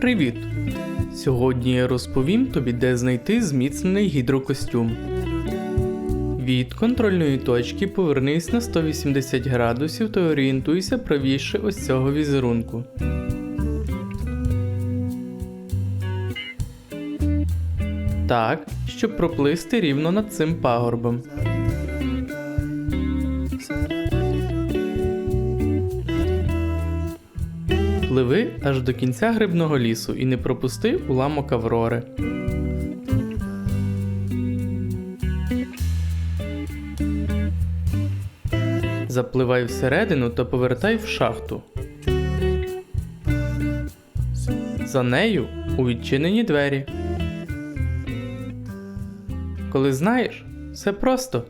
Привіт! Сьогодні я розповім тобі, де знайти зміцнений гідрокостюм. Від контрольної точки повернись на 180 градусів та орієнтуйся правіше ось цього візерунку. Так, щоб проплисти рівно над цим пагорбом. Пливи аж до кінця грибного лісу і не пропусти уламок Аврори. Запливай всередину та повертай в шахту. За нею у відчинені двері. Коли знаєш, все просто.